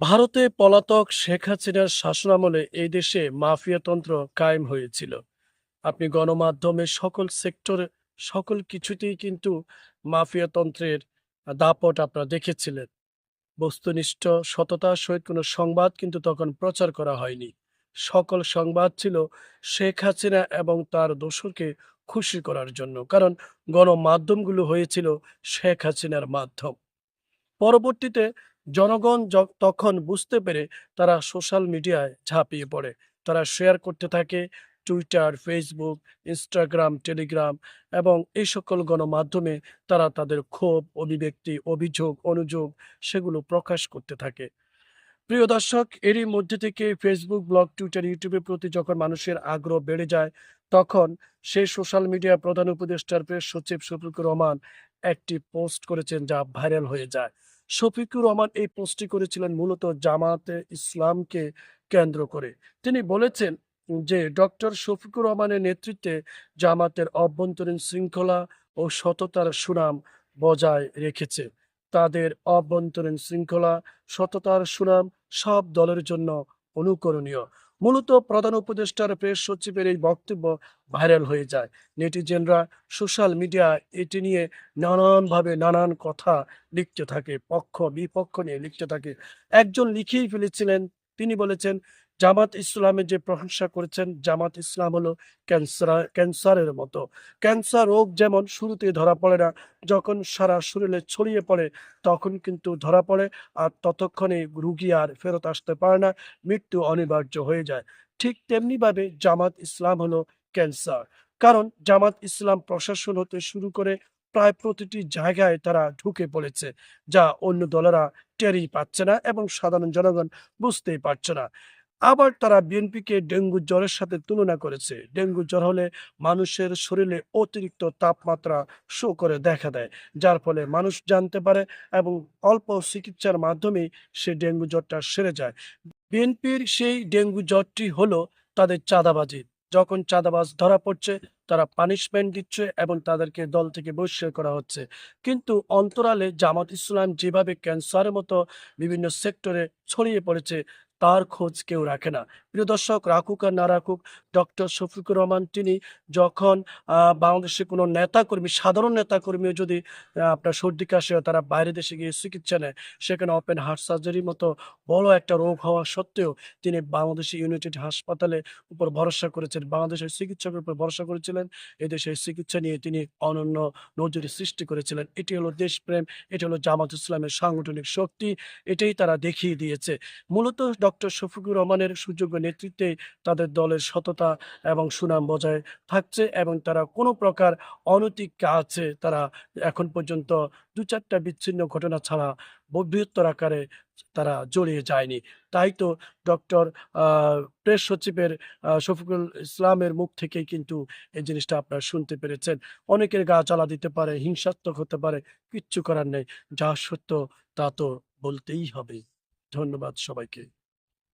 ভারতে পলাতক শেখ হাসিনার শাসনামলে এই দেশে মাফিয়াতন্ত্র কায়েম হয়েছিল। আপনি গণমাধ্যমে সকল সেক্টরে সকল কিছুতেই কিন্তু মাফিয়াতন্ত্রের দাপট আপনারা দেখেছিলেন। বস্তুনিষ্ঠ সততার সহিত কোনো সংবাদ কিন্তু তখন প্রচার করা হয়নি। সকল সংবাদ ছিল শেখ হাসিনা এবং তার দোসরকে খুশি করার জন্য, কারণ গণমাধ্যমগুলো হয়েছিল শেখ হাসিনার মাধ্যম। পরবর্তীতে জনগণ তখন বুঝতে পেরে তারা সোশ্যাল মিডিয়ায় ঝাঁপিয়ে পড়ে। তারা শেয়ার করতে থাকে টুইটার ফেসবুক ইনস্টাগ্রাম টেলিগ্রাম এবং এই সকল গণমাধ্যমে তারা তাদের ক্ষোভ, অভিব্যক্তি, অভিযোগ, অনুযোগ সেগুলো প্রকাশ করতে থাকে। প্রিয় দর্শক, এরই মধ্যে থেকে ফেসবুক ব্লগ টুইটার ইউটিউবের প্রতি যখন মানুষের আগ্রহ বেড়ে যায়, তখন সেই সোশ্যাল মিডিয়া প্রধান উপদেষ্টার প্রেস সচিব শফিকুর রহমান একটি পোস্ট করেছেন যা ভাইরাল হয়ে যায়। শফিকুর রহমান এই পোস্টটি করেছিলেন মূলত জামাতে ইসলামকে কেন্দ্র করে। তিনি বলেছেন যে, ডক্টর শফিকুর রহমানের নেতৃত্বে জামাতের অভ্যন্তরীণ শৃঙ্খলা ও সততার সুনাম বজায় রেখেছে। তাদের অভ্যন্তরীণ শৃঙ্খলা, সততার সুনাম সব দলের জন্য অনুকরণীয়। মূলত প্রধান উপদেষ্টার প্রেস সচিবের এই বক্তব্য ভাইরাল হয়ে যায়। নেটিজেনরা সোশ্যাল মিডিয়া এটি নিয়ে নানানভাবে নানান কথা লিখতে থাকে পক্ষ বিপক্ষ নিয়ে লিখতে থাকে। একজন লিখেই ফেলেছিলেন, তিনি বলেছেন জামাত ইসলামের যে প্রশংসা করেছেন, জামাত ইসলাম হলো ক্যান্সার, ক্যান্সারের মতো। ক্যান্সার রোগ যেমন শুরুতে ধরা পড়ে না, যখন সারা শরীরে ছড়িয়ে পড়ে, তখন কিন্তু ধরা পড়ে আর ততক্ষণে রুগী আর ফেরত আসতে পারে না, মৃত্যু অনিবার্য হয়ে যায়। ঠিক তেমনিভাবে জামাত ইসলাম হলো ক্যান্সার। কারণ জামাত ইসলাম প্রশাসন হতে শুরু করে প্রায় প্রতিটি জায়গায় তারা ঢুকে পড়েছে, যা অন্য দলেরা টেরই পাচ্ছে না এবং সাধারণ জনগণ বুঝতেই পারছে না। আবার তারা বিএনপিকে ডেঙ্গু জ্বরের সাথে তুলনা করেছে। ডেঙ্গু জ্বর হলে মানুষের শরীরে অতিরিক্ত তাপমাত্রা শো করে দেখা দেয়, যার ফলে মানুষ জানতে পারে এবং অল্প চিকিৎসার মাধ্যমেই সে ডেঙ্গু জ্বরটা সেরে যায়। বিএনপির সেই ডেঙ্গু জ্বরটি হলো তাদের চাঁদাবাজি। যখন চাঁদাবাজ ধরা পড়ছে, তারা পানিশমেন্ট দিচ্ছে এবং তাদেরকে দল থেকে বহিষ্কার করা হচ্ছে। কিন্তু অন্তরালে জামাত ইসলাম যেভাবে ক্যান্সারের মতো বিভিন্ন সেক্টরে ছড়িয়ে পড়েছে তার খোঁজ কেউ রাখে না। প্রিয় দর্শক, রাখুক আর না রাখুক, ডক্টর শফিকুর রহমান তিনি যখন বাংলাদেশে কোনো নেতাকর্মী, সাধারণ নেতাকর্মীও যদি আপনার সর্দি, কাশি হয়, তারা বাইরে দেশে গিয়ে চিকিৎসা নেয়, সেখানে ওপেন হার্ট সার্জারির মতো বড় একটা রোগ হওয়া সত্ত্বেও তিনি বাংলাদেশি ইউনাইটেড হাসপাতালে উপর ভরসা করেছেন, বাংলাদেশের চিকিৎসকের উপর ভরসা করেছিলেন। এদেশের চিকিৎসা নিয়ে তিনি অনন্য নজরে সৃষ্টি করেছিলেন। এটি হলো দেশপ্রেম, এটি হলো জামাত ইসলামের সাংগঠনিক শক্তি, এটাই তারা দেখিয়ে দিয়েছে। মূলত ডক্টর শফিকুর রহমানের সুযোগ্য নেতৃত্বে তাদের দলের সততা এবং সুনাম বজায় থাকছে এবং তারা কোনো প্রকার অনৈতিক কাজে তারা এখন পর্যন্ত দু চারটা বিচ্ছিন্ন ঘটনা ছাড়া বৃহত্তর আকারে তারা জড়িয়ে যায়নি। তাই তো ডক্টর প্রেস সচিবের শফিকুল ইসলামের মুখ থেকেই কিন্তু এই জিনিসটা আপনারা শুনতে পেরেছেন। অনেকের গা জ্বালা দিতে পারে, হিংসাত্মক হতে পারে, কিচ্ছু করার নেই। যা সত্য তা তো বলতেই হবে। ধন্যবাদ সবাইকে।